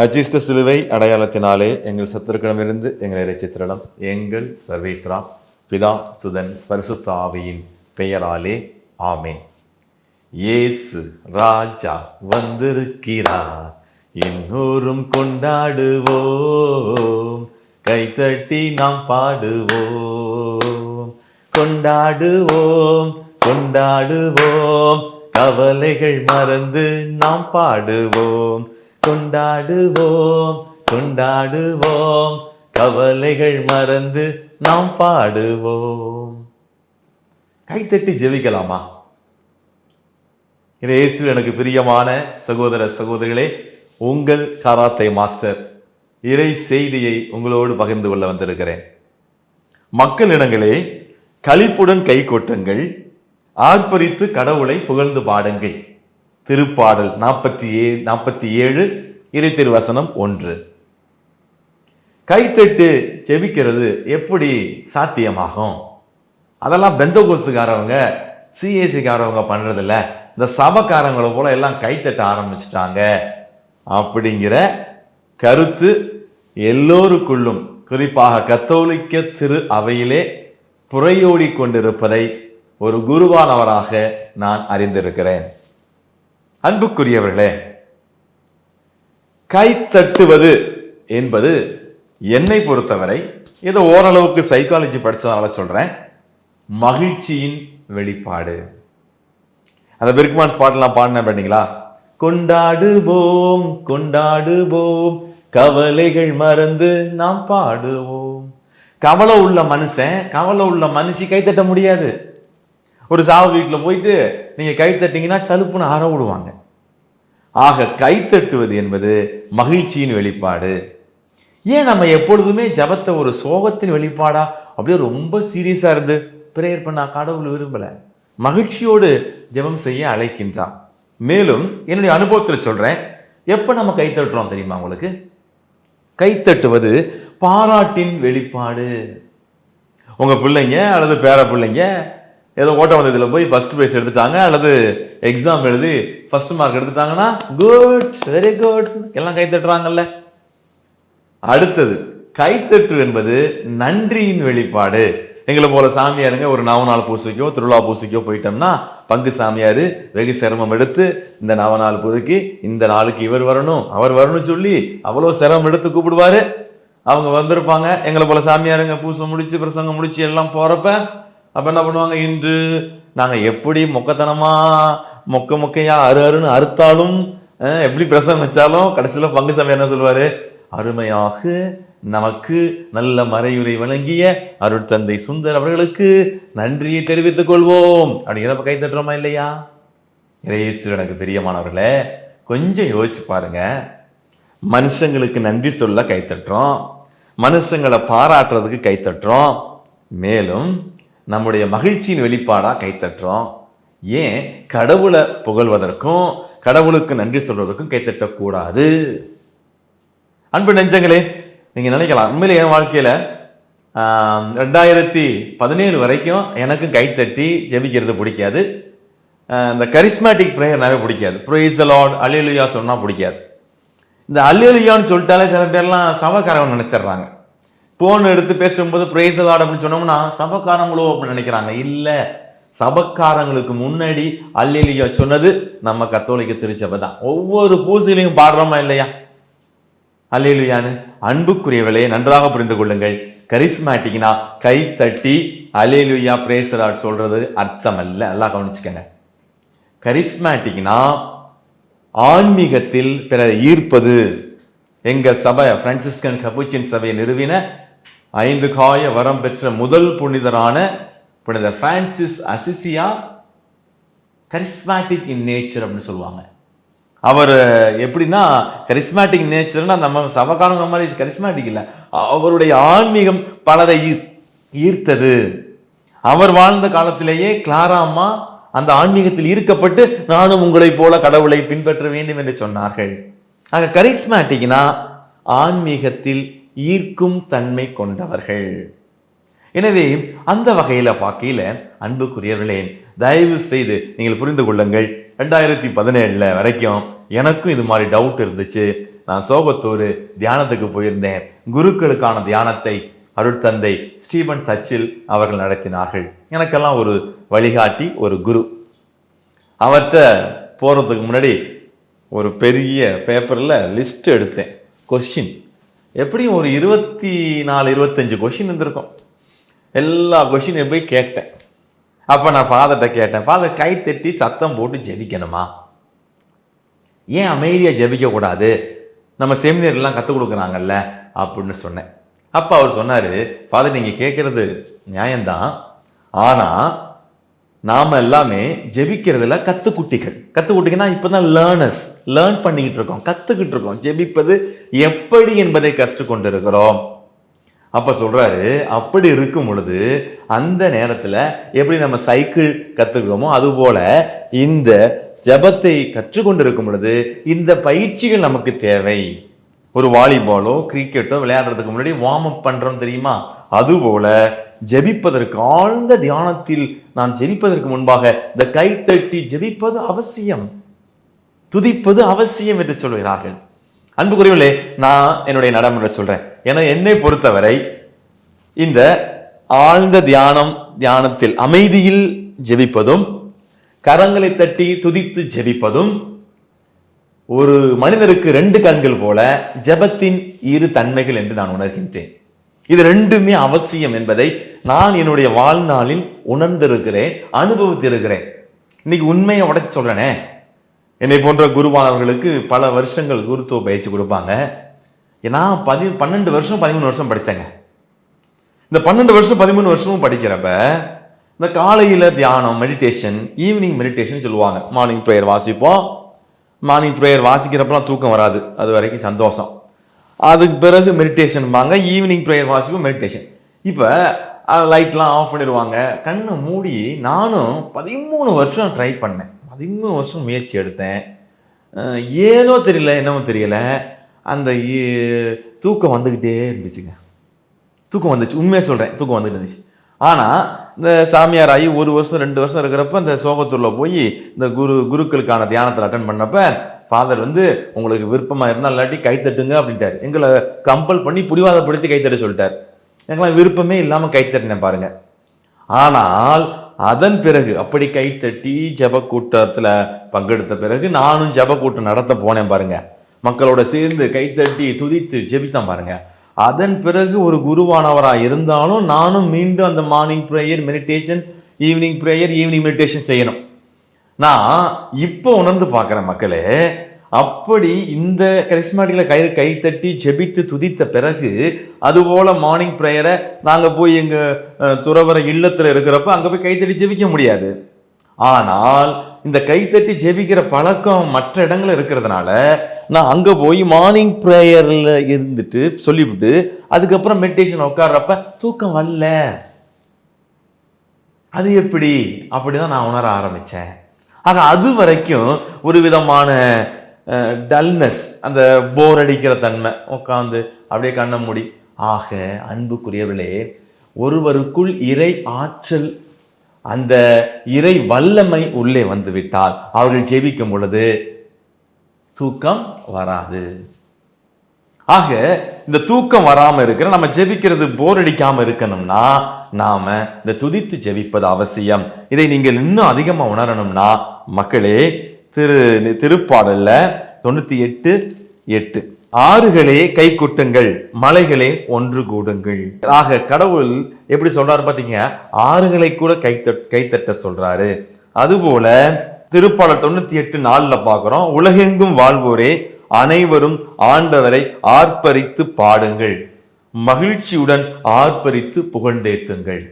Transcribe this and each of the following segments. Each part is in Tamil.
அச்சிஷ்ட சிலுவை அடையாளத்தினாலே எங்கள் சத்துருக்கிடமிருந்து எங்களை ரசித்திரலாம் எங்கள் சர்வேஸ்ரா பிதா சுதன் பரிசுத்த ஆவியின் பெயராலே ஆமே இயேசு ராஜா வந்திருக்கிறார். இன்னொரும் கொண்டாடுவோம். கைத்தட்டி நாம் பாடுவோம். கொண்டாடுவோம் கொண்டாடுவோம். கவலைகள் மறந்து நாம் பாடுவோம். கொண்டாடுவோம் கொண்டாடுவோம். கவலைகள் மறந்து நாம் பாடுவோம். கைத்தட்டி ஜெபிக்கலாமா? இயேசு எனக்கு பிரியமான சகோதர சகோதரிகளே உங்கள் கராத்தை மாஸ்டர் இறை செய்தியை உங்களோடு பகிர்ந்து கொள்ள வந்திருக்கிறேன். மக்களிடங்களே களிப்புடன் கை கொட்டுங்கள் ஆர்ப்பரித்து கடவுளை புகழ்ந்து பாடுங்கள். திருப்பாடல் நாற்பத்தி ஏ நாற்பத்தி ஏழு இறை திருவசனம் ஒன்று. கைத்தட்டு செபிக்கிறது எப்படி சாத்தியமாகும்? அதெல்லாம் பெந்தகோஸ்துக்காரவங்க சிஏசிக்காரவங்க பண்ணுறதில்ல இந்த சபக்காரங்களை போல எல்லாம் கைத்தட்ட ஆரம்பிச்சிட்டாங்க. அப்படிங்கிற கருத்து எல்லோருக்குள்ளும் குறிப்பாக கத்தோலிக்க திரு அவையிலே புறையோடி கொண்டிருப்பதை ஒரு குருவானவராக நான் அறிந்திருக்கிறேன். அன்புக்குரியவர்களே கைத்தட்டுவது என்பது என்னை பொறுத்தவரை ஏதோ ஓரளவுக்கு சைக்காலஜி படித்ததுனால சொல்கிறேன் மகிழ்ச்சியின் வெளிப்பாடு. அந்த பிரிக்மான் ஸ்பாட்லாம் பாடினேன் பண்ணிங்களா கொண்டாடுவோம் கொண்டாடுவோம் கவலைகள் மறந்து நாம் பாடுவோம். கவலை உள்ள மனுஷன் கவலை உள்ள மனுஷி கைத்தட்ட முடியாது. ஒரு சாவு வீட்டில் போயிட்டு நீங்கள் கை தட்டிங்கன்னா சலுப்புன்னு ஆற விடுவாங்க. ஆக கை தட்டுவது என்பது மகிழ்ச்சியின் வெளிப்பாடு. ஏன் நம்ம எப்பொழுதுமே ஜபத்தை ஒரு சோகத்தின் வெளிப்பாடா? அப்படியே ரொம்ப சீரியஸாக இருந்து பிரேயர் பண்ணா கடவுள் விரும்பல. மகிழ்ச்சியோடு ஜெபம் செய்ய அழைக்கின்றான். மேலும் என்னுடைய அனுபவத்தில் சொல்கிறேன் எப்போ நம்ம கை தட்டுறோம் தெரியுமா உங்களுக்கு? கை தட்டுவது பாராட்டின் வெளிப்பாடு. உங்கள் பிள்ளைங்க அல்லது பேர பிள்ளைங்க ஏதோ ஓட்ட வந்ததில் போய் ஃபர்ஸ்ட் ப்ரைஸ் எடுத்துட்டாங்க அல்லது எக்ஸாம் எழுதி ஃபர்ஸ்ட் மார்க் எடுத்துட்டாங்கன்னா குட் வெரி குட் எல்லாம் கை தட்டுறாங்கல்ல. அடுத்தது கைத்தட்டு என்பது நன்றியின் வெளிப்பாடு. எங்களை போல சாமியாருங்க ஒரு நவநாள் பூசைக்கோ திருவிழா பூசைக்கோ போயிட்டோம்னா பங்கு சாமியார் வெகு சிரமம் எடுத்து இந்த நவநாள் பூஜைக்கு இந்த நாளுக்கு இவர் வரணும் அவர் வரணும்னு சொல்லி அவ்வளோ சிரமம் எடுத்து கூப்பிடுவாரு. அவங்க வந்திருப்பாங்க எங்களை போல சாமியாருங்க பூசை முடிச்சு பிரசங்கம் முடிச்சு எல்லாம் போறப்ப அப்போ என்ன பண்ணுவாங்க? இன்று நாங்கள் எப்படி மொக்கத்தனமாக மொக்க மொக்கையா அரு அருன்னு அறுத்தாலும் எப்படி பிரசங்கம் வச்சாலும் கடைசியில் பங்கு சமயம் என்ன சொல்லுவார்? அருமையாக நமக்கு நல்ல மறையுரை வழங்கிய அருட்தந்தை சுந்தர் அவர்களுக்கு நன்றியை தெரிவித்துக் கொள்வோம். அப்படிங்கிறப்ப கை தட்டுறோமா இல்லையா? இறையேசு எனக்கு பிரியமானவர்களே கொஞ்சம் யோசிச்சு பாருங்க. மனுஷங்களுக்கு நன்றி சொல்ல கைத்தட்டுறோம் மனுஷங்களை பாராட்டுறதுக்கு கைத்தட்டுறோம் மேலும் நம்முடைய மகிழ்ச்சியின் வெளிப்பாடாக கைத்தட்டுறோம். ஏன்? கடவுளை புகழ்வதற்கும் கடவுளுக்கு நன்றி சொல்வதற்கும் கைத்தட்டக்கூடாது. அன்பு நெஞ்சங்களே நீங்கள் நினைக்கலாம் உண்மையிலே என் வாழ்க்கையில் ரெண்டாயிரத்தி பதினேழு வரைக்கும் எனக்கும் கைத்தட்டி ஜெபிக்கிறது பிடிக்காது. இந்த கரிஸ்மேட்டிக் ப்ரேயர் நிறைய பிடிக்காது. ப்ரேஸ் அலாட் லார்ட் அலிலுயா பிடிக்காது. இந்த அல்லியலியான்னு சொல்லிட்டாலே சில பேர்லாம் சபக்காரவன் நினச்சிடுறாங்க. போன் எடுத்து பேசும்போது பிரேஸ் லார்ட் அப்படின்னு சொன்னோம்னா சபக்காரங்களோ அப்படின்னு நினைக்கிறாங்க. இல்லை சபக்காரங்களுக்கு முன்னாடி அல்லேலுயா சொன்னது நம்ம கத்தோலிக்க திருச்சபை தான். ஒவ்வொரு பூசையிலையும் பாடுறோமா இல்லையா? அல்லேலுயான்னு. அன்புக்குரியவளே நன்றாக புரிந்து கொள்ளுங்கள். கரிஸ்மேட்டிக்னா கை தட்டி அலேலுயா பிரேசலாட் சொல்றது அர்த்தம் அல்ல எல்லாம் கவனிச்சுக்கங்க. கரிஸ்மேட்டிக்னா ஆன்மீகத்தில் பிறர் ஈர்ப்பது. எங்கள் சபை பிரான்சிஸ்கன் கபூச்சின் சபையை நிறுவின ஐந்து காய வரம் பெற்ற முதல் புனிதரான புனித பிரான்சிஸ் அசிசியா கரிஸ்மேட்டிக் இன் நேச்சர் அப்படின்னு சொல்லுவாங்க. அவர் எப்படின்னா கரிஸ்மேட்டிக் நேச்சர்னா நம்ம சபகாரங்க மாதிரி கரிஸ்மேட்டிக் இல்லை. அவருடைய ஆன்மீகம் பலரை ஈர்த்தது. அவர் வாழ்ந்த காலத்திலேயே கிளாராம்மா அந்த ஆன்மீகத்தில் ஈர்க்கப்பட்டு நானும் உங்களைப் போல கடவுளை பின்பற்ற வேண்டும் என்று சொன்னார்கள். ஆக கரிஸ்மேட்டிக்னா ஆன்மீகத்தில் ஈர்க்கும் தன்மை கொண்டவர்கள். எனவே அந்த வகையில் பார்க்கையில் அன்புக்குரியவர்களே தயவு செய்து நீங்கள் புரிந்து கொள்ளுங்கள். ரெண்டாயிரத்தி பதினேழில் வரைக்கும் எனக்கும் இது மாதிரி டவுட் இருந்துச்சு. நான் சோகத்தூர் தியானத்துக்கு போயிருந்தேன். குருக்களுக்கான தியானத்தை அருட்தந்தை ஸ்டீபன் தச்சில் அவர்கள் நடத்தினார்கள். எனக்கெல்லாம் ஒரு வழிகாட்டி ஒரு குரு. அவர்கிட்ட போகிறதுக்கு முன்னாடி ஒரு பெரிய பேப்பரில் லிஸ்ட் எடுத்தேன். கொஸ்டின் எப்படியும் ஒரு இருபத்தி நாலு இருபத்தஞ்சு கொஷின் இருந்திருக்கும். எல்லா கொஷினையும் போய் கேட்டேன். அப்போ நான் ஃபாதர்கிட்ட கேட்டேன் ஃபாதர் கை தட்டி சத்தம் போட்டு ஜெபிக்கணுமா? ஏன் அமைதியாக ஜெபிக்கக்கூடாது நம்ம செமினர்லாம் கற்றுக் கொடுக்குறாங்கல்ல அப்படின்னு சொன்னேன். அப்போ அவர் சொன்னார் ஃபாதர் நீங்கள் கேட்குறது நியாயம்தான். ஆனால் நாம் எல்லாமே ஜெபிக்கிறதுல கத்துக்குட்டிகள். கத்துக்குட்டிங்கன்னா இப்போ தான் லேர்னர்ஸ் லேர்ன் பண்ணிக்கிட்டு இருக்கோம். கற்றுக்கிட்டு இருக்கோம். ஜெபிப்பது எப்படி என்பதை கற்றுக்கொண்டு இருக்கிறோம் அப்போ சொல்கிறாரு அப்படி இருக்கும் பொழுது அந்த நேரத்தில் எப்படி நம்ம சைக்கிள் கற்றுக்கிறோமோ அதுபோல் இந்த ஜெபத்தை கற்றுக்கொண்டிருக்கும் பொழுது இந்த பயிற்சிகள் நமக்கு தேவை. ஒரு வாலிபாலோ கிரிக்கெட்டோ விளையாடுறதுக்கு முன்னாடி வார்ம் அப் பண்றோம் தெரியுமா? அதுபோல ஜெபிப்பதற்கு ஆழ்ந்த தியானத்தில் நான் ஜெபிப்பதற்கு முன்பாக இந்த கை தட்டி ஜெபிப்பது அவசியம். துதிப்பது அவசியம் என்று சொல்கிறார்கள். அன்புக்குரியவர்களே நான் என்னுடைய நடைமுறை சொல்றேன். ஏன்னா என்னை பொறுத்தவரை இந்த ஆழ்ந்த தியானம் தியானத்தில் அமைதியில் ஜெபிப்பதும் கரங்களை தட்டி துதித்து ஜெபிப்பதும் ஒரு மனிதருக்கு ரெண்டு கண்கள் போல ஜெபத்தின் இரு தன்மைகள் என்று நான் உணர்கின்றேன். இது ரெண்டுமே அவசியம் என்பதை நான் என்னுடைய வாழ்நாளில் உணர்ந்திருக்கிறேன் அனுபவித்திருக்கிறேன். இன்னைக்கு உண்மையை உடைச்சு சொல்றேனே என்னை போன்ற குருவானவர்களுக்கு பல வருஷங்கள் குருத்துவ பயிற்சி கொடுப்பாங்க. நான் பதி பன்னெண்டு வருஷம் பதிமூணு வருஷம் படித்தேங்க இந்த பன்னெண்டு வருஷம் பதிமூணு வருஷமும் படிக்கிறப்ப இந்த காலையில் தியானம் மெடிடேஷன் ஈவினிங் மெடிடேஷன் சொல்லுவாங்க. மார்னிங் ப்ரேயர் வாசிப்போம். மார்னிங் ப்ரேயர் வாசிக்கிறப்பெல்லாம் தூக்கம் வராது. அது வரைக்கும் சந்தோஷம். அதுக்கு பிறகு மெடிடேஷன்பாங்க ஈவினிங் ப்ரேயர் வாசிக்கும் மெடிடேஷன் இப்போ லைட்லாம் ஆஃப் பண்ணிடுவாங்க. கண்ணை மூடி நானும் பதிமூணு வருஷம் ட்ரை பண்ணேன். பதிமூணு வருஷம் முயற்சி எடுத்தேன். ஏனோ தெரியல என்னமோ தெரியல. அந்த இ- தூக்கம் வந்துக்கிட்டே இருந்துச்சுங்க. தூக்கம் வந்துச்சு. உண்மையாக சொல்கிறேன் தூக்கம் வந்துட்டு இருந்துச்சு. ஆனால் இந்த சாமியார் ஆகி ஒரு வருஷம் ரெண்டு வருஷம் இருக்கிறப்ப இந்த சோகத்தூரில் போய் இந்த குரு குருக்களுக்கான தியானத்தில் அட்டன் பண்ணப்ப ஃபாதர் வந்து உங்களுக்கு விருப்பமாக இருந்தால் இல்லாட்டி கைத்தட்டுங்க அப்படின்ட்டார். எங்களை கம்பல் பண்ணி புடிவாதப்படுத்தி கைத்தட்ட சொல்லிட்டார். எங்களாம் விருப்பமே இல்லாமல் கைத்தட்டினேன் பாருங்கள் ஆனால் அதன் பிறகு அப்படி கைத்தட்டி ஜெப கூட்டத்தில் பங்கெடுத்த பிறகு நானும் ஜெப கூட்டம் நடத்த போனேன் பாருங்கள் மக்களோட சேர்ந்து கைத்தட்டி துதித்து ஜெபித்தான் பாருங்கள் அதன் பிறகு ஒரு குருவானவராக இருந்தாலும் நானும் மீண்டும் அந்த morning prayer meditation evening prayer evening meditation செய்யணும். நான் இப்போ உணர்ந்து பார்க்குறேன் மக்களே அப்படி இந்த கரிஸ்மாட்டிக்கில் கை கைத்தட்டி ஜெபித்து துதித்த பிறகு அதுபோல் மார்னிங் ப்ரேயரை நாங்கள் போய் எங்கள் துறவர இல்லத்தில் இருக்கிறப்ப அங்கே போய் கைத்தட்டி ஜெபிக்க முடியாது. ஆனால் இந்த கைத்தட்டி ஜெபிக்கிற பழக்கம் மற்ற இடங்களில் இருக்கிறதுனால நான் அங்கே போய் மார்னிங் ப்ரேயரில் இருந்துட்டு சொல்லிவிட்டு அதுக்கப்புறம் மெடிடேஷன் உட்கார்றப்ப தூக்கம் வரல. அது எப்படி? அப்படி தான் நான் உணர ஆரம்பித்தேன் ஆக அது வரைக்கும் ஒரு விதமான டல்னஸ் அந்த போர் அடிக்கிற தன்மை உட்காந்து அப்படியே கண்ணை மூடி. ஆக அன்புக்குரியவர்களே ஒருவருக்குள் இறை ஆற்றல் அந்த இறை வல்லமை உள்ளே வந்துவிட்டால் அவர்கள் ஜெபிக்கும் பொழுது தூக்கம் வராது. ஆக இந்த தூக்கம் வராமல் இருக்கிற நம்ம ஜெபிக்கிறது போர் அடிக்காம இருக்கணும்னா நாம இந்த துதித்து ஜெபிப்பது அவசியம். இதை நீங்கள் இன்னும் அதிகமா உணரணும்னா மக்களே திரு திருப்பாடல்ல தொண்ணூத்தி எட்டு எட்டு. ஆறுகளே கை கொட்டுங்கள் மலைகளே ஒன்று கூடுங்கள். ஆக கடவுள் எப்படி சொல்றாரு பாத்தீங்க? ஆறுகளை கூட கை கைத்தட்ட சொல்றாரு. அதுபோல திருப்பாளர் தொண்ணூத்தி எட்டு நாலுல பாக்குறோம் உலகெங்கும் வாழ்வோரே அனைவரும் ஆண்டவரை ஆர்ப்பரித்து பாடுங்கள். மகிழ்ச்சியுடன் ஆர்ப்பரித்து புகழ்ந்தேத்துங்கள்.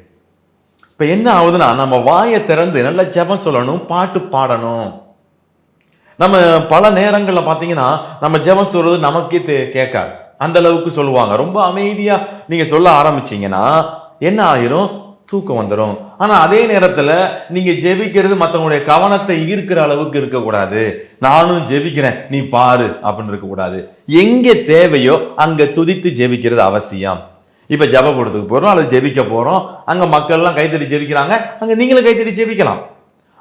இப்ப என்ன ஆகுதுன்னா நம்ம வாயை திறந்து நல்ல ஜெபம் சொல்லணும் பாட்டு பாடணும். நம்ம பல நேரங்களில் பார்த்தீங்கன்னா நம்ம ஜெபம் சொல்றது நமக்கே தே- கேட்காது. அந்த அளவுக்கு சொல்லுவாங்க. ரொம்ப அமைதியாக நீங்கள் சொல்ல ஆரம்பிச்சீங்கன்னா என்ன ஆயிரும்? தூக்கம் வந்துடும் ஆனால் அதே நேரத்தில் நீங்கள் ஜெபிக்கிறது மற்றவங்களுடைய கவனத்தை ஈர்க்கிற அளவுக்கு இருக்கக்கூடாது. நானும் ஜெபிக்கிறேன். நீ பாரு அப்படின்னு இருக்கக்கூடாது. எங்கே தேவையோ அங்கே துதித்து ஜெபிக்கிறது அவசியம். இப்போ ஜெப கூடத்துக்கு போகிறோம் அல்லது ஜெபிக்க போகிறோம் அங்கே மக்கள்லாம் கைத்தடி ஜெபிக்கிறாங்க. அங்கே நீங்களும் கைத்தடி ஜெபிக்கலாம்.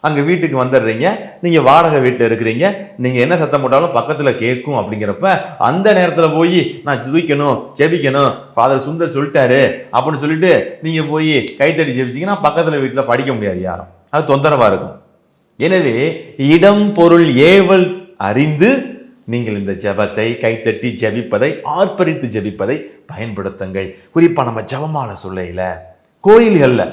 அங்கே வீட்டுக்கு வந்துடுறீங்க. நீங்கள் வாடகை வீட்டில் இருக்கிறீங்க. நீங்கள் என்ன சத்தம் போட்டாலும் பக்கத்தில் கேட்கும் அப்படிங்கிறப்ப அந்த நேரத்தில் போய் நான் துதிக்கணும் ஜெபிக்கணும் ஃபாதர் சுந்தர் சொல்லிட்டாரு அப்படின்னு சொல்லிட்டு நீங்கள் போய் கைத்தடி ஜெபிச்சீங்கன்னா பக்கத்தில் வீட்டில் படிக்க முடியாது யாரும். அது தொந்தரவாக இருக்கும். எனவே இடம் பொருள் ஏவல் அறிந்து நீங்கள் இந்த ஜெபத்தை கைத்தட்டி ஜெபிப்பதை ஆர்ப்பரித்து ஜெபிப்பதை பயன்படுத்துங்கள். குறிப்பாக நம்ம ஜபமான சொல்லையில கோயில்களில்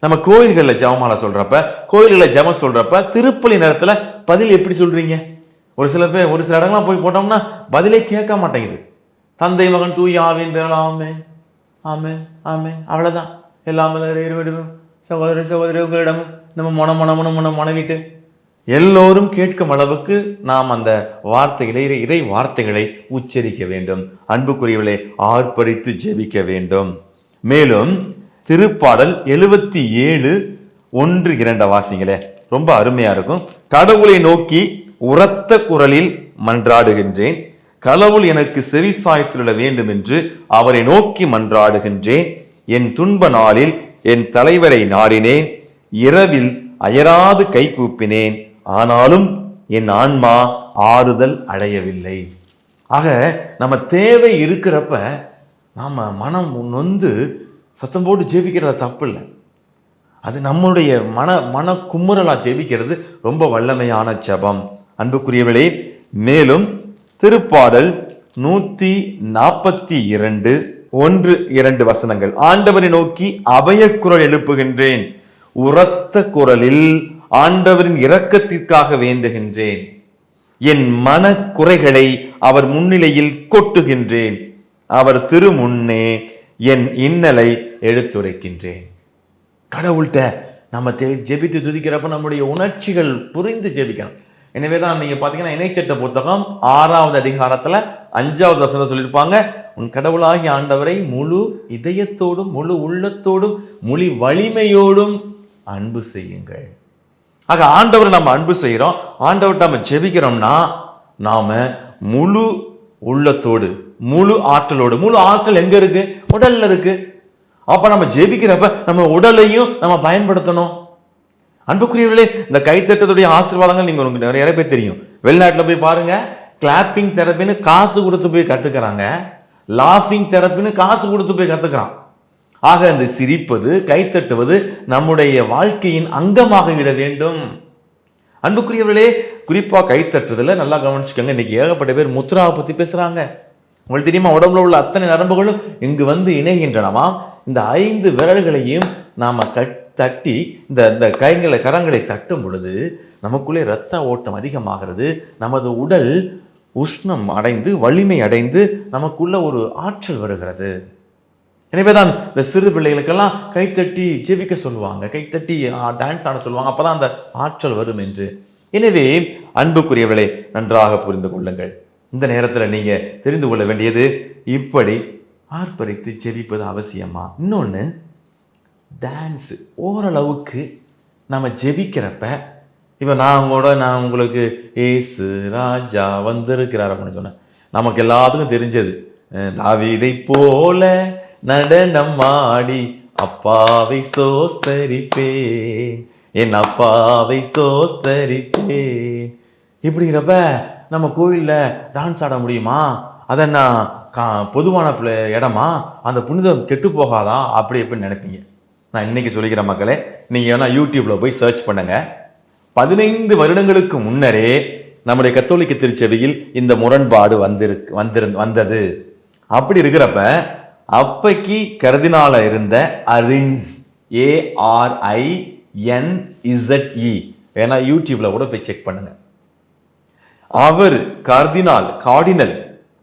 நம்ம கோயில்களில் ஜெபமால சொல்கிறப்ப கோயில்களில் ஜெபம் சொல்கிறப்ப திருப்பலி நேரத்தில் பதில் எப்படி சொல்கிறீங்க ஒரு சில பேர் ஒரு சில இடங்கள்லாம் போய் போட்டோம்னா பதிலே கேட்க மாட்டேங்குது. தந்தை மகன் தூய் ஆவின் பேரால் ஆமே ஆமே ஆமே அவ்வளோதான் எல்லாம் இருவரிடமும் சகோதர சகோதரி உங்களிடமும் நம்ம மன மன மன மன மனைவிட்டு எல்லோரும் கேட்கும் அளவுக்கு நாம் அந்த வார்த்தைகளை இறை- இறை வார்த்தைகளை உச்சரிக்க வேண்டும். அன்புக்குரியவளை ஆர்ப்பரித்து ஜெபிக்க வேண்டும். மேலும் திருப்பாடல் எழுபத்தி ஏழு ஒன்று இரண்ட வாசிங்களே ரொம்ப அருமையா இருக்கும். கடவுளை நோக்கி உரத்த குரலில் மன்றாடுகின்றேன். கடவுள் எனக்கு செவி சாய்த்திருட வேண்டும் என்று அவரை நோக்கி மன்றாடுகின்றேன். என் துன்ப நாளில் என் தலைவரை நாடினேன். இரவில் அயராது கை கூப்பினேன். ஆனாலும் என் ஆன்மா ஆறுதல் அடையவில்லை. ஆக நம்ம தேவை இருக்கிறப்ப நாம் மனம் நொந்து சத்தம் போட்டு ஜெபிக்கிறது தப்பு இல்லை. அது நம்முடைய மன மன குமுறலாக ஜெபிக்கிறது ரொம்ப வல்லமையான ஜபம். அன்புக்குரியவளே மேலும் திருப்பாடல் நூற்றி நாற்பத்தி இரண்டு ஒன்று இரண்டு வசனங்கள். ஆண்டவரை நோக்கி அபயக்குரல் எழுப்புகின்றேன். உரத்த குரலில் ஆண்டவரின் இரக்கத்திற்காக வேண்டுகின்றேன். என் மன குறைகளை அவர் முன்னிலையில் கொட்டுகின்றேன். அவர் திருமுன்னே என் இன்னலை எடுத்துரைக்கின்றேன். கடவுள்கிட்ட நம்ம தே- ஜெபித்து துதிக்கிறப்ப நம்முடைய உணர்ச்சிகள் புரிந்து ஜெபிக்கணும். எனவே தான் நீங்கள் பார்த்தீங்கன்னா இணைச்சட்ட புத்தகம் ஆறாவது அதிகாரத்தில் அஞ்சாவது வசனம் சொல்லியிருப்பாங்க உன் கடவுளாகிய ஆண்டவரை முழு இதயத்தோடும் முழு உள்ளத்தோடும் முழு வலிமையோடும் அன்பு செய்யுங்கள். ஆக ஆண்டவரை நம்ம அன்பு செய்கிறோம் ஆண்டவர்கிட்ட நம்ம ஜெபிக்கிறோம்னா நாம் முழு உள்ளத்தோடு முழு ஆற்றலோடு முழு ஆற்றல் எங்கே இருக்குது உடலில் இருக்குது அப்போ நம்ம ஜெபிக்கிறப்ப நம்ம உடலையும் நம்ம பயன்படுத்தணும். அன்புக்குரியவர்களே இந்த கைத்தட்டத்துடைய ஆசீர்வாதங்கள் நீங்கள் உங்களுக்கு நிறைய பேர் தெரியும். வெளிநாட்டில் போய் பாருங்கள் கிளாப்பிங் தெரப்பின்னு காசு கொடுத்து போய் கற்றுக்கிறாங்க லாஃபிங் தெரப்பின்னு காசு கொடுத்து போய் கற்றுக்கிறான் ஆக இந்த சிரிப்பது கைத்தட்டுவது நம்முடைய வாழ்க்கையின் அங்கமாக விட வேண்டும். அன்புக்குரியவர்களே குறிப்பாக கைத்தட்டுதல நல்லா கவனிச்சுக்கோங்க. இன்னைக்கு ஏகப்பட்ட பேர் முத்ரா பற்றி பேசுகிறாங்க உங்களுக்கு தெரியுமா உடம்புல உள்ள அத்தனை நரம்புகளும் இங்கு வந்து இணைகின்றனவாம் இந்த ஐந்து விரல்களையும் நாம் கட் தட்டி இந்த இந்த கைகளை கரங்களை தட்டும் பொழுது நமக்குள்ளே இரத்த ஓட்டம் அதிகமாகிறது. நமது உடல் உஷ்ணம் அடைந்து வலிமை அடைந்து நமக்குள்ள ஒரு ஆற்றல் வருகிறது. எனவே தான் இந்த சிறு பிள்ளைகளுக்கெல்லாம் கைத்தட்டி ஜெபிக்க சொல்லுவாங்க கைத்தட்டி டான்ஸ் ஆட சொல்லுவாங்க அப்போ தான் அந்த ஆற்றல் வரும் என்று. எனவே அன்புக்குரியவளை நன்றாக புரிந்து கொள்ளுங்கள். இந்த நேரத்தில் நீங்கள் தெரிந்து கொள்ள வேண்டியது இப்படி ஆர்ப்பரித்து ஜெபிப்பது அவசியமா? இன்னொன்று டான்ஸு ஓரளவுக்கு நம்ம ஜெபிக்கிறப்ப இப்போ நான் கூட நான் உங்களுக்கு ஏசு ராஜா வந்திருக்கிறார் அப்படின்னு சொன்னேன். நமக்கு எல்லாத்துக்கும் தெரிஞ்சது தாவிதை போல நடனம் ஆடி அப்பாவை சோஸ்தரிப்பேன் என் அப்பாவை சோஸ்தரிப்பேன் இப்படிங்கிறப்ப நம்ம கோயில்ல டான்ஸ் ஆட முடியுமா? அதென்ன கா பொதுவான பிள- இடமா? அந்த புனிதம் கெட்டு போகாதா? அப்படி எப்படி நினைப்பீங்க. நான் இன்றைக்கி சொல்லிக்கிறேன் மக்களே. நீங்கள் வேணால் யூடியூப்பில் போய் சர்ச் பண்ணுங்கள் பதினைந்து வருடங்களுக்கு முன்னரே நம்முடைய கத்தோலிக்க திருச்சபையில் இந்த முரண்பாடு வந்திருக்கு வந்திரு வந்தது. அப்படி இருக்கிறப்ப அப்பைக்கு கருதினால இருந்த அரின்ஸ் ஏஆர்ஐ என் இசட்இ வேணா யூடியூப்ல கூட போய் செக் பண்ணுங்கள் அவர் கர்தினால் கார்டினல்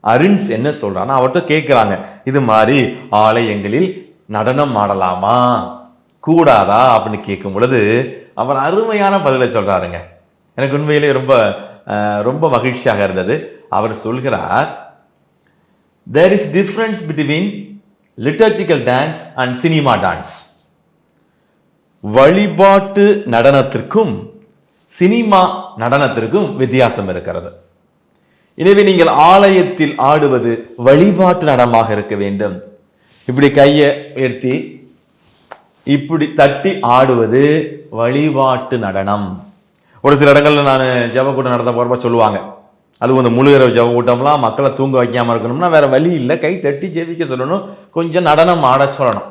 அரின்ஸ் என்ன சொல்றான்னா அவர்கிட்ட கேட்கிறாங்க இது மாதிரி ஆலயங்களில் நடனம் ஆடலாமா? கூடாதா? அப்படின்னு கேட்கும் பொழுது அவர் அருமையான பதிலை சொல்றாருங்க. எனக்கு உண்மையிலே ரொம்ப ரொம்ப மகிழ்ச்சியாக இருந்தது. அவர் சொல்கிறார் there is difference between liturgical dance and cinema dance வழிபாட்டு நடனத்திற்கும் சினிமா நடனத்திற்கும் வித்தியாசம் இருக்கிறது. எனவே நீங்கள் ஆலயத்தில் ஆடுவது வழிபாட்டு நடனமாக இருக்க வேண்டும். இப்படி கையை உயர்த்தி இப்படி தட்டி ஆடுவது வழிபாட்டு நடனம். ஒரு சில இடங்களில் நான் ஜெப கூட்டம் நடத்த போகிறப்ப சொல்லுவாங்க. அது வந்து முழுகிற இரவு கூட்டம்லாம் மக்களை தூங்க வைக்காமல் இருக்கணும்னா வேற வழி இல்லை. கை தட்டி ஜெபிக்க சொல்லணும். கொஞ்சம் நடனம் ஆட சொல்லணும்.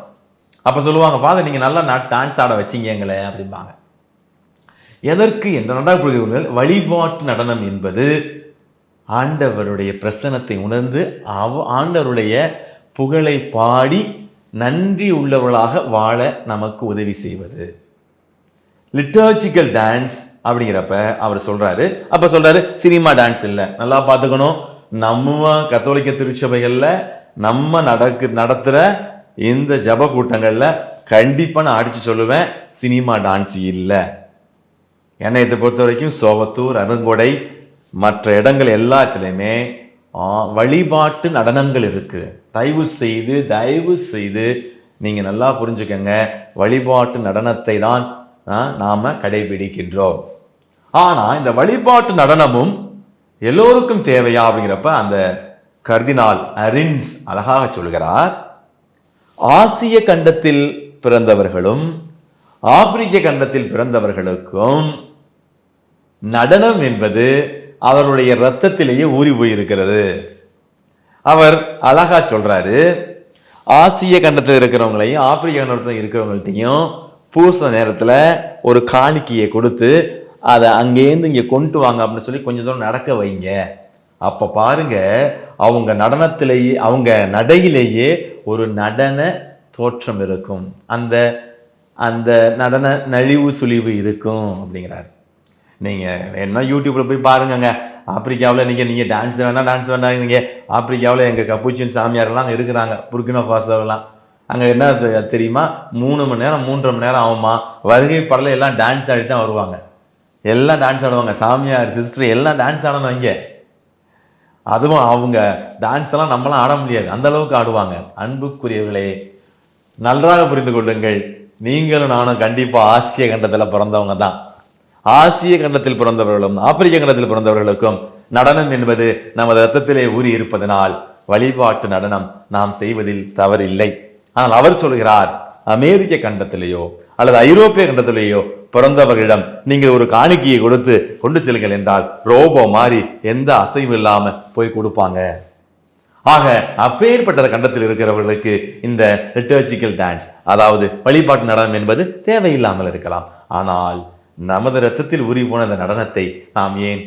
அப்போ சொல்லுவாங்க ஃபாதர் நீங்கள் நல்லா டான்ஸ் ஆட வச்சிங்க எங்களை அப்படிம்பாங்க. எதற்கு என்ற நடப்புகள் வழிபாட்டு நடனம் என்பது ஆண்டவருடைய பிரசனத்தை உணர்ந்து அவ ஆண்டவருடைய புகழை பாடி நன்றி உள்ளவர்களாக வாழ நமக்கு உதவி செய்வது. லிட்டர்ஜிக்கல் டான்ஸ் அப்படிங்கிறப்ப அவர் சொல்றாரு. அப்ப சொல்றாரு சினிமா டான்ஸ் இல்லை. நல்லா பார்த்துக்கணும். நம்ம கத்தோலிக்க திருச்சபைகளில் நம்ம நடக்கு நடத்துகிற இந்த ஜப கூட்டங்களில் கண்டிப்பாக நான் அடித்து சொல்லுவேன் சினிமா டான்ஸ் இல்லை. என்னை இதை பொறுத்த வரைக்கும் சோவத்தூர் அருங்கொடை மற்ற இடங்கள் எல்லாத்துலேயுமே வழிபாட்டு நடனங்கள் இருக்குது தயவு செய்து தயவு செய்து நீங்கள் நல்லா புரிஞ்சுக்கங்க. வழிபாட்டு நடனத்தை தான் நாம் கடைபிடிக்கின்றோம். ஆனால் இந்த வழிபாட்டு நடனமும் எல்லோருக்கும் தேவையா அப்படிங்கிறப்ப அந்த கர்தினால் அரின்ஸ் அழகாக சொல்கிறார். ஆசிய கண்டத்தில் பிறந்தவர்களும் ஆப்பிரிக்க கண்டத்தில் பிறந்தவர்களுக்கும் நடனம் என்பது அவருடைய இரத்தத்திலேயே ஊறி போயிருக்கிறது. அவர் அழகா சொல்றாரு ஆசிய கண்டத்தில் இருக்கிறவங்களையும் ஆப்பிரிக்க கண்டத்தில் இருக்கிறவங்கள்ட்டையும் பூச நேரத்தில் ஒரு காணிக்கையை கொடுத்து அதை அங்கேருந்து இங்கே கொண்டு வாங்க அப்படின்னு சொல்லி கொஞ்சம் தூரம் நடக்க வைங்க. அப்போ பாருங்க அவங்க நடனத்திலேயே அவங்க நடையிலேயே ஒரு நடன தோற்றம் இருக்கும். அந்த அந்த நடன நழிவு சுழிவு இருக்கும் அப்படிங்கிறார். நீங்கள் என்ன யூடியூப்பில் போய் பாருங்கங்க. ஆப்பிரிக்காவில் நீங்கள் நீங்கள் டான்ஸ் வேணால் டான்ஸ் வேணா நீங்கள் ஆப்பிரிக்காவில் எங்கள் கப்பூச்சின் சாமியாரெல்லாம் இருக்கிறாங்க. புர்கினோ ஃபாசோவெல்லாம். அங்கே என்ன தெரியுமா? மூணு மணி நேரம் மூன்றரை மணி நேரம் ஆகுமா வருகை படல எல்லாம் டான்ஸ் ஆடிட்டு தான் வருவாங்க. எல்லாம் டான்ஸ் ஆடுவாங்க. சாமியார் சிஸ்டர் எல்லாம் டான்ஸ் ஆடணும் இங்கே. அதுவும் அவங்க டான்ஸ் எல்லாம் நம்மளாம் ஆட முடியாது. அந்த அளவுக்கு ஆடுவாங்க. அன்புக்குரியவர்களே நன்றாக புரிந்து கொள்ளுங்கள். நீங்களும் நானும் கண்டிப்பாக ஆசிய கண்டத்தில் பிறந்தவங்க தான். ஆசிய கண்டத்தில் பிறந்தவர்களும் ஆப்பிரிக்க கண்டத்தில் பிறந்தவர்களுக்கும் நடனம் என்பது நமது ரத்தத்திலே ஊறி இருப்பதனால் வழிபாட்டு நடனம் நாம் செய்வதில் தவறில்லை. ஆனால் அவர் சொல்கிறார் அமெரிக்க கண்டத்திலேயோ அல்லது ஐரோப்பிய கண்டத்திலேயோ பிறந்தவர்களிடம் நீங்கள் ஒரு காணிக்கையை கொடுத்து கொண்டு செல்லுங்கள் என்றால் ரோபோ மாதிரி எந்த அசைவும் இல்லாம போய் கொடுப்பாங்க. ஆக அப்பேற்பட்ட கண்டத்தில் இருக்கிறவர்களுக்கு இந்த லிட்டர்ஜிக்கல் டான்ஸ் அதாவது வழிபாட்டு நடனம் என்பது தேவையில்லாமல் இருக்கலாம். ஆனால் நமது ரத்தத்தில் உரி போன அந்த நடனத்தை நாம் ஏன்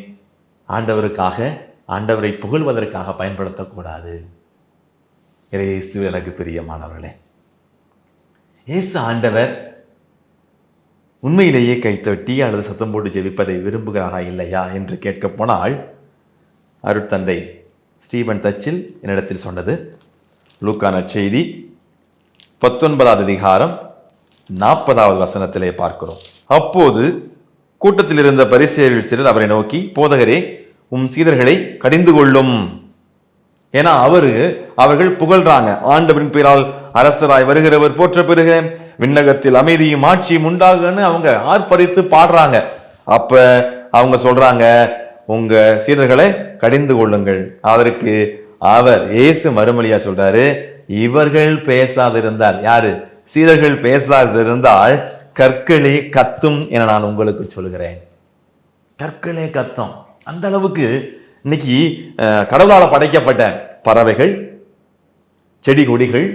ஆண்டவருக்காக ஆண்டவரை புகழ்வதற்காக பயன்படுத்தக்கூடாது? இயேசு எனக்கு பிரியமானவர்களே இயேசு ஆண்டவர் உண்மையிலேயே கைத்தொட்டி அல்லது சத்தம் போட்டு ஜெபிப்பதை விரும்புகிறாரா இல்லையா என்று கேட்கப் போனால் அருட்தந்தை ஸ்டீபன் தச்சில் என்னிடத்தில் சொன்னது லூக்கான செய்தி பத்தொன்பதாவது அதிகாரம் நாற்பதாவது வசனத்திலே பார்க்கிறோம். அப்போது கூட்டத்தில் இருந்த பரிசேயர்கள் சிலர் அவரை நோக்கி போதகரே உம் சீதர்களை கடிந்து கொள்ளும். ஏன்னா அவரு அவர்கள் புகழ்றாங்க. ஆண்டவரின் பெயரால் அரசராய் வருகிறவர் போற்ற பெறுக. விண்ணகத்தில் அமைதியும் ஆட்சியும் உண்டாகன்னு அவங்க ஆர்ப்பரித்து பாடுறாங்க. அப்ப அவங்க சொல்றாங்க உங்க சீடர்களை கடிந்து கொள்ளுங்கள். அதற்கு அவர் இயேசு மறுமொழியா சொல்றாரு இவர்கள் பேசாதிருந்தால். யாரு? சீடர்கள் பேசாதிருந்தால் கற்களே கத்தும் என நான் உங்களுக்கு சொல்கிறேன். கற்களே கத்தம். அந்த அளவுக்கு இன்னைக்கு கடவுளால் படைக்கப்பட்ட பறவைகள் செடி கொடிகள்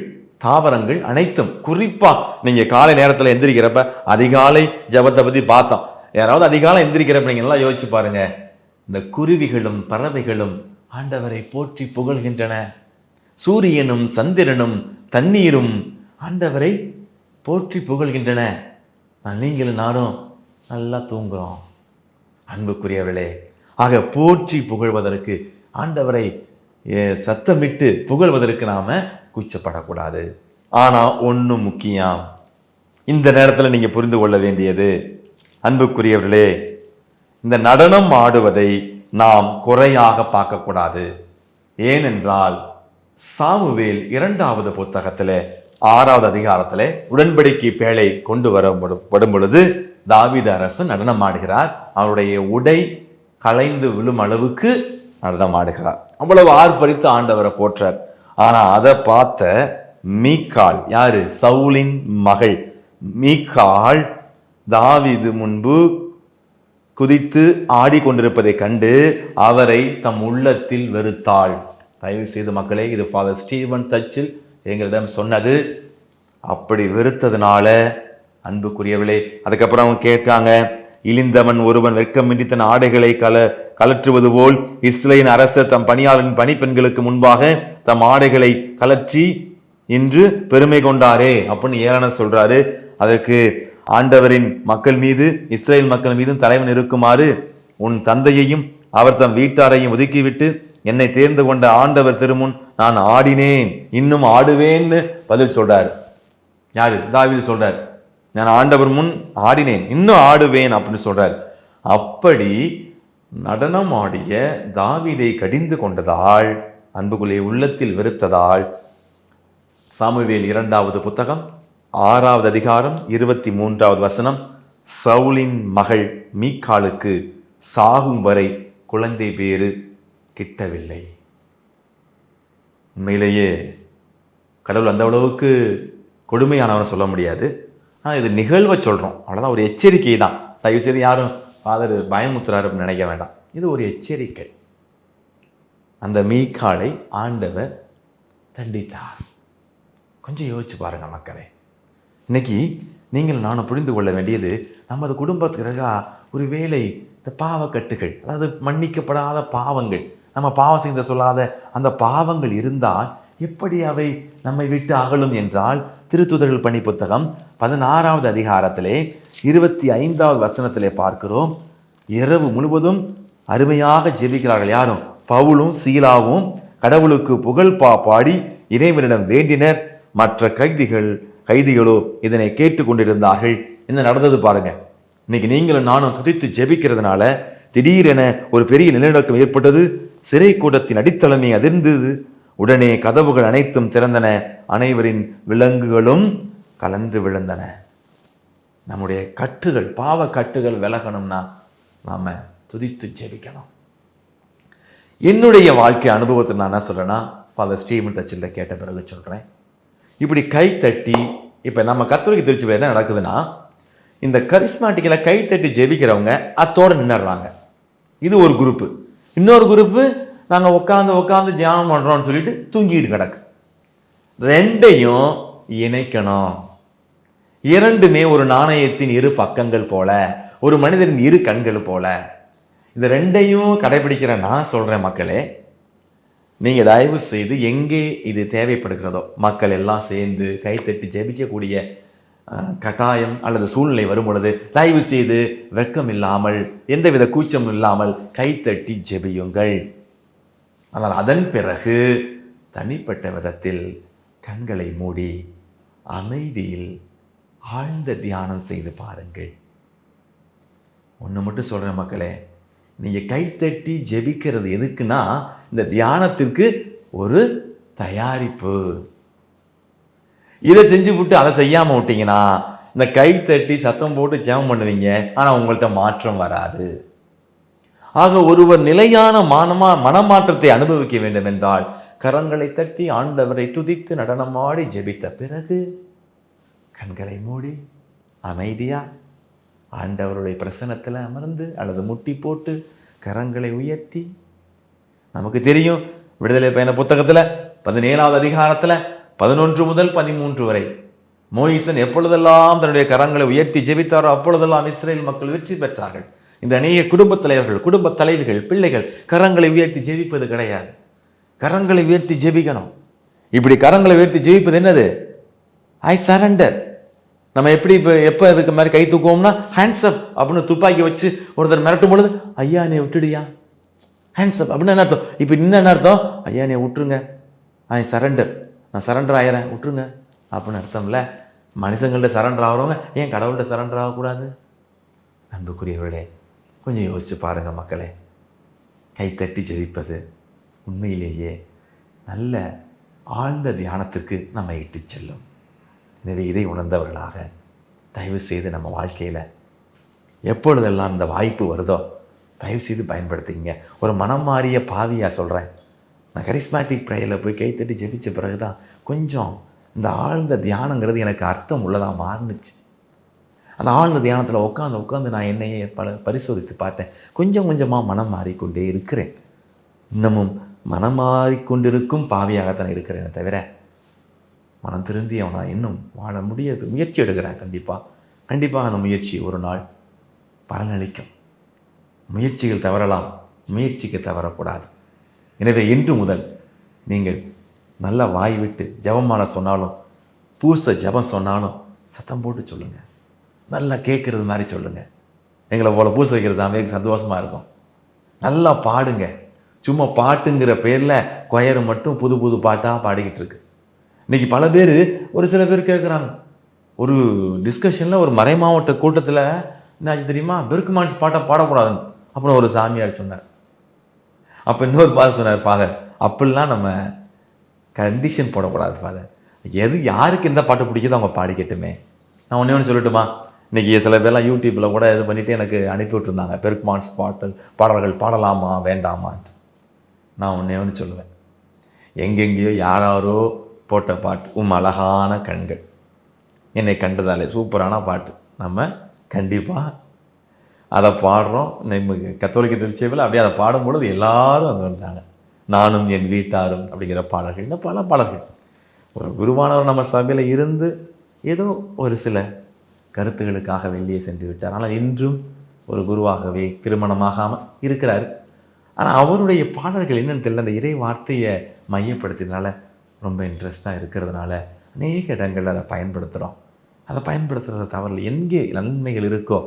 தாவரங்கள் அனைத்தும். குறிப்பாக நீங்கள் காலை நேரத்தில் எந்திரிக்கிறப்ப அதிகாலை ஜபத்தை பற்றி பார்த்தோம். யாராவது அதிகாலம் எந்திரிக்கிறப்ப நீங்கள் நல்லா யோசிச்சு பாருங்க. இந்த குருவிகளும் பறவைகளும் ஆண்டவரை போற்றி புகழ்கின்றன. சூரியனும் சந்திரனும் தண்ணீரும் ஆண்டவரை போற்றி புகழ்கின்றன. நீங்களும் நானும் நல்லா தூங்குகிறோம் அன்புக்குரியவர்களே ஆக போற்றி புகழ்வதற்கு ஆண்டவரை சத்தமிட்டு புகழ்வதற்கு நாம் கூச்சப்படக்கூடாது. ஆனால் ஒன்றும் முக்கியம். இந்த நேரத்தில் நீங்கள் புரிந்து கொள்ள வேண்டியது அன்புக்குரியவர்களே இந்த நடனம் ஆடுவதை நாம் குறையாக பார்க்கக்கூடாது. ஏனென்றால் சாமுவேல் இரண்டாவது புத்தகத்தில் ஆறாவது அதிகாரத்திலே உடன்படிக்கை பேழை கொண்டு வரப்படும் பொழுது தாவித அரசன் நடனம் ஆடுகிறார் அவருடைய உடை களைந்து விழும் அளவுக்கு நடனம் ஆடுகிறார் அவ்வளவு ஆர்ப்பரித்து ஆண்டவரை போற்றார். ஆனால் அதை பார்த்த மீக்கால் யாரு? சவுலின் மகள். மீக்கால் தாவிது முன்பு குதித்து ஆடிக்கொண்டிருப்பதை கண்டு அவரை தம் உள்ளத்தில் வெறுத்தாள். தயவு செய்து மக்களே இது ஃபாதர் ஸ்டீவன் தச்சில் எங்களிடம் சொன்னது அப்படி வெறுத்ததுனால அன்புக்குரியவளே அதுக்கப்புறம் அவங்க கேட்காங்க இழிந்தவன் ஒருவன் வெட்கமின்றி தன் ஆடைகளை கல கலற்றுவது போல் இஸ்ரேலின் அரசர் தம் பணியாளரின் பணிப்பெண்களுக்கு முன்பாக தம் ஆடைகளை கலற்றி இன்று பெருமை கொண்டாரே அப்படின்னு ஏளன சொல்றாரு. அதற்கு ஆண்டவரின் மக்கள் மீது இஸ்ரேல் மக்கள் மீதும் தலைவன் இருக்குமாறு உன் தந்தையையும் அவர் தம் வீட்டாரையும் ஒதுக்கிவிட்டு என்னை தேர்ந்து கொண்ட ஆண்டவர் திருமுன் நான் ஆடினேன் இன்னும் ஆடுவேன்னு பதில் சொல்றார். யாரு? தாவிது சொல்றார். நான் ஆண்டவர் முன் ஆடினேன் இன்னும் ஆடுவேன் அப்படின்னு சொல்றார். அப்படி நடனம் ஆடிய தாவிதை கடிந்து கொண்டதால் அன்புக்குள்ளே உள்ளத்தில் வெறுத்ததால் சாமுவேல் இரண்டாவது புத்தகம் ஆறாவது அதிகாரம் இருபத்தி மூன்றாவது வசனம் சவுலின் மகள் மீக்காலுக்கு சாகும் வரை குழந்தை பேறு கிட்டவில்லை. உண்மையிலேயே கடவுள் அந்த அளவுக்கு கொடுமையானவன் சொல்ல முடியாது. ஆனால் இது நிகழ்வை சொல்கிறோம் அவ்வளோதான் ஒரு எச்சரிக்கை தான். தயவு செய்து யாரும் ஃபாதர் பயமுத்துறாரு அப்படின்னு நினைக்க வேண்டாம். இது ஒரு எச்சரிக்கை. அந்த மீக்காலை ஆண்டவர் தண்டித்தார். கொஞ்சம் யோசிச்சு பாருங்கள் மக்களே. இன்னைக்கு நீங்கள் நானும் புரிந்து கொள்ள வேண்டியது நமது குடும்பத்திற்காக ஒரு வேலை இந்த பாவக்கட்டுகள் அதாவது மன்னிக்கப்படாத பாவங்கள் நம்ம பாவம் செய்த சொல்லாத அந்த பாவங்கள் இருந்தால் எப்படி அவை நம்மை விட்டு அகலும் என்றால் திருத்துதர்கள் பணி புத்தகம் பதினாறாவது அதிகாரத்திலே இருபத்தி ஐந்தாவது வசனத்திலே பார்க்கிறோம். இரவு முழுவதும் அருமையாக ஜெபிக்கிறார்கள் யாரும்? பவுலும் சீலாவும் கடவுளுக்கு புகழ் பா பாடி இறைவனிடம் வேண்டினர். மற்ற கைதிகள் கைதிகளோ இதனை கேட்டு கொண்டிருந்தார்கள் என்ன நடந்தது பாருங்க. இன்னைக்கு நீங்களும் நானும் துதித்து ஜெபிக்கிறதுனால திடீரென ஒரு பெரிய நிலநடுக்கம் ஏற்பட்டது. சிறை கூடத்தின் அடித்தளமே அதிர்ந்தது. உடனே கதவுகள் அனைத்தும் திறந்தன. அனைவரின் விலங்குகளும் கலந்து விழுந்தன. நம்முடைய கட்டுகள் பாவ கட்டுகள் விலகணும்னா நாம துதித்து ஜெபிக்கணும். என்னுடைய வாழ்க்கை அனுபவத்தை நான் என்ன சொல்றேன்னா பல ஸ்டீவன் தச்சில் கேட்ட பிறகு சொல்றேன். இப்படி கை தட்டி இப்போ நம்ம கத்தோலிக்க திருச்சி என்ன நடக்குதுன்னா இந்த கரிஸ்மாட்டிக்கில் கை தட்டி ஜெபிக்கிறவங்க அத்தோட நின்றுடுறாங்க இது ஒரு குரூப்பு இன்னொரு குரூப்பு நாங்கள் உட்காந்து உட்காந்து தியானம் பண்ணுறோம்னு சொல்லிட்டு தூங்கிட்டு கிடக்கு. ரெண்டையும் இணைக்கணும். இரண்டுமே ஒரு நாணயத்தின் இரு பக்கங்கள் போல ஒரு மனிதரின் இரு கண்கள் போல. இந்த ரெண்டையும் கடைபிடிக்கிற நான் சொல்கிறேன் மக்களே நீங்கள் தயவு செய்து எங்கே இது தேவைப்படுகிறதோ மக்கள் எல்லாம் சேர்ந்து கைத்தட்டி ஜெபிக்கக்கூடிய கட்டாயம் அல்லது சூழ்நிலை வரும் பொழுது தயவு செய்து வெட்கம் இல்லாமல் எந்தவித கூச்சம் இல்லாமல் கைத்தட்டி ஜெபியுங்கள். ஆனால் அதன் பிறகு தனிப்பட்ட விதத்தில் கண்களை மூடி அமைதியில் ஆழ்ந்த தியானம் செய்து பாருங்கள். ஒன்று மட்டும் சொல்கிறேன் மக்களே நீங்கள் கைத்தட்டி ஜெபிக்கிறது எதுக்குன்னா இந்த தியானத்திற்கு ஒரு தயாரிப்பு. இதை செஞ்சு விட்டு அதை செய்யாமல் விட்டீங்கன்னா இந்த கை தட்டி சத்தம் போட்டு ஜெபம் பண்ணுவீங்க ஆனால் உங்கள்கிட்ட மாற்றம் வராது. ஆக ஒருவர் நிலையான மானமா மனமாற்றத்தை அனுபவிக்க வேண்டும் என்றால் கரங்களை தட்டி ஆண்டவரை துதித்து நடனமாடி ஜெபித்த பிறகு கண்களை மூடி அமைதியா ஆண்டவருடைய பிரசனத்தில் அமர்ந்து அல்லது முட்டி போட்டு கரங்களை உயர்த்தி நமக்கு தெரியும் விடுதலை பயண புத்தகத்தில் பதினேழாவது அதிகாரத்தில் பதினொன்று முதல் பதிமூன்று வரை. மோயிசன் எப்பொழுதெல்லாம் தன்னுடைய கரங்களை உயர்த்தி ஜெபித்தாரோ அப்பொழுதெல்லாம் இஸ்ரேல் மக்கள் வெற்றி பெற்றார்கள். இந்த அநேக குடும்பத் தலைவர்கள் குடும்ப தலைவிகள் பிள்ளைகள் கரங்களை உயர்த்தி ஜெபிப்பது கிடையாது. கரங்களை உயர்த்தி ஜெபிக்கணும். இப்படி கரங்களை உயர்த்தி ஜெபிப்பது என்னது? ஐ சரண்டர் நம்ம எப்படி இப்போ எப்போ அதுக்கு மாதிரி கை தூக்குவோம்னா ஹேண்ட்ஸ் அப் அப்படின்னு துப்பாக்கி வச்சு ஒருத்தர் மிரட்டும் பொழுது ஐயா நீ விட்டுடியா? ஹேண்ட்ஸ் அப் அப்படின்னு என்ன அர்த்தம்? இப்போ இன்னும் என்ன அர்த்தம்? ஐயா நீ விட்டுருங்க. ஐ சரண்டர் நான் சரண்டர் ஆகிறேன் விட்டுருங்க. அப்படின்னு அர்த்தம்ல? மனுஷங்கள்ட்ட சரண்டர் ஆகிறவங்க ஏன் கடவுள்கிட்ட சரண்டர் ஆகக்கூடாது? அன்புக்குரியவர்களே கொஞ்சம் யோசித்து பாருங்கள் மக்களே. கைத்தட்டி ஜெபிப்பது உண்மையிலேயே நல்ல ஆழ்ந்த தியானத்திற்கு நம்ம இட்டு செல்லும். எனவே இதை உணர்ந்தவர்களாக தயவு செய்து நம்ம வாழ்க்கையில் எப்பொழுதெல்லாம் இந்த வாய்ப்பு வருதோ தயவு செய்து பயன்படுத்திங்க ஒரு மனம் மாறிய பாவியாக சொல்கிறேன் நான் கரிஸ்மேட்டிக் ப்ரேயரில் போய் கைத்தட்டி ஜெபிச்ச பிறகு தான் கொஞ்சம் இந்த ஆழ்ந்த தியானங்கிறது எனக்கு அர்த்தம் உள்ளதாக மாறுனுச்சு. அந்த ஆழ்ந்த தியானத்தில் உட்காந்து உட்காந்து நான் என்னையே பல பரிசோதித்து பார்த்தேன். கொஞ்சம் கொஞ்சமாக மனம் மாறிக்கொண்டே இருக்கிறேன். இன்னமும் மனம் மாறிக்கொண்டிருக்கும் பாவியாகத்தான் இருக்கிறேனே தவிர மனம் திருந்தி அவனை இன்னும் வாழ முடியாது. முயற்சி எடுக்கிறேன் கண்டிப்பாக கண்டிப்பாக அந்த முயற்சி ஒரு நாள் பலனளிக்கும். முயற்சிகள் தவறலாம். முயற்சிக்கு தவறக்கூடாது. எனவே இன்று முதல் நீங்கள் நல்லா வாய் விட்டு ஜெபமான சொன்னாலும் பூச ஜெபம் சொன்னாலும் சத்தம் போட்டு சொல்லுங்கள் நல்லா கேட்குறது மாதிரி சொல்லுங்கள் எங்களை போல் பூச வைக்கிற சாமிக்கு சந்தோஷமாக இருக்கும். நல்லா பாடுங்க. சும்மா பாட்டுங்கிற பேரில் கொயர் மட்டும் புது புது பாட்டாக பாடிக்கிட்டு இருக்கு. இன்னைக்கு பல பேர் ஒரு சில பேர் கேட்குறாங்க ஒரு டிஸ்கஷனில் ஒரு மறைமாவட்ட கூட்டத்தில் என்னாச்சு தெரியுமா? பெருக்குமான்ஸ் பாட்டை பாடக்கூடாதுன்னு அப்புறம் ஒரு சாமியார் சொன்னார். அப்போ இன்னொரு பாதர் சொன்னார் ஃபாதர் அப்படிலாம் நம்ம கண்டிஷன் போடக்கூடாது ஃபாதர் எது யாருக்கு எந்த பாட்டு பிடிக்குதோ அவங்க பாடிக்கட்டுமே. நான் ஒன்றே ஒன்று சொல்லட்டுமா? இன்றைக்கி சில பேர்லாம் யூடியூப்பில் கூட இது பண்ணிவிட்டு எனக்கு அனுப்பி விட்டுருந்தாங்க. பெருக்மான்ஸ் பாட்டல் பாடல்கள் பாடலாமா வேண்டாமான்ட்டு நான் ஒன்றே ஒன்று சொல்லுவேன். எங்கெங்கேயோ யாராரோ போட்ட பாட்டு உம் அழகான கண்கள். என்னை கண்டதாலே சூப்பரான பாட்டு. நம்ம கண்டிப்பாக அதை பாடுறோம். நம்ம கத்தோலிக்க திருச்சேவில் அப்படியே அதை பாடும்பொழுது எல்லாரும் வந்து வந்தாங்க. நானும் என் வீட்டாரும் அப்படிங்கிற பாடல்கள். இன்னும் பல பாடல்கள். ஒரு குருவானவர் நம்ம சபையில் இருந்து ஏதோ ஒரு சில கருத்துகளுக்காக வெளியே சென்று விட்டார். ஆனால் இன்றும் ஒரு குருவாகவே திருமணமாகாமல் இருக்கிறார். ஆனால் அவருடைய பாடல்கள் என்னென்னு தெரியல. அந்த இறை வார்த்தையை மையப்படுத்தினால ரொம்ப இன்ட்ரெஸ்டாக இருக்கிறதுனால அநேக இடங்களில் அதை பயன்படுத்துகிறோம். அதை பயன்படுத்துகிற தவறில் எங்கே நன்மைகள் இருக்கோ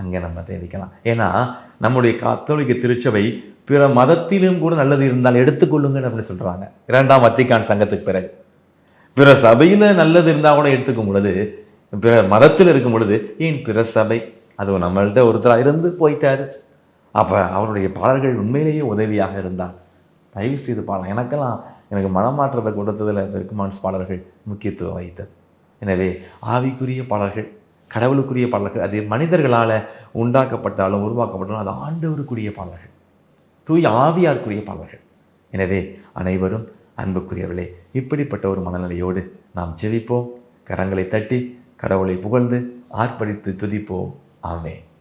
அங்கே நம்ம தேடிக்கலாம். ஏன்னா நம்முடைய கத்தோலிக்க திருச்சபை பிற மதத்திலும் கூட நல்லது இருந்தால் எடுத்துக்கொள்ளுங்கள் அப்படின்னு சொல்கிறாங்க இரண்டாம் வத்திக்கான் சங்கத்துக்கு பிறகு. பிற சபையில் நல்லது இருந்தால் கூட எடுத்துக்கும் பொழுது பிற மதத்தில் இருக்கும் பொழுது ஏன் பிற சபை? அது நம்மள்கிட்ட ஒருத்தராக இருந்து போயிட்டார். அப்போ அவருடைய பாடல்கள் உண்மையிலேயே உதவியாக இருந்தார். தயவு செய்து பாடலாம். எனக்கெல்லாம் எனக்கு மனமாற்றத்தை கொடுத்ததில் பெருக்குமான்ஸ் பாடல்கள் முக்கியத்துவம் வைத்தது எனவே ஆவிக்குரிய பாடல்கள் கடவுளுக்குரிய பாடல்கள் அது மனிதர்களால் உண்டாக்கப்பட்டாலும் உருவாக்கப்பட்டாலும் அது ஆண்டவருக்குரிய பாடல்கள். தூய் ஆவியாருக்குரிய பாடல்கள். எனவே அனைவரும் அன்புக்குரியவர்களே இப்படிப்பட்ட ஒரு மனநிலையோடு நாம் ஜெபிப்போம். கரங்களை தட்டி கடவுளை புகழ்ந்து ஆர்ப்பரித்து துதிப்போம். ஆமே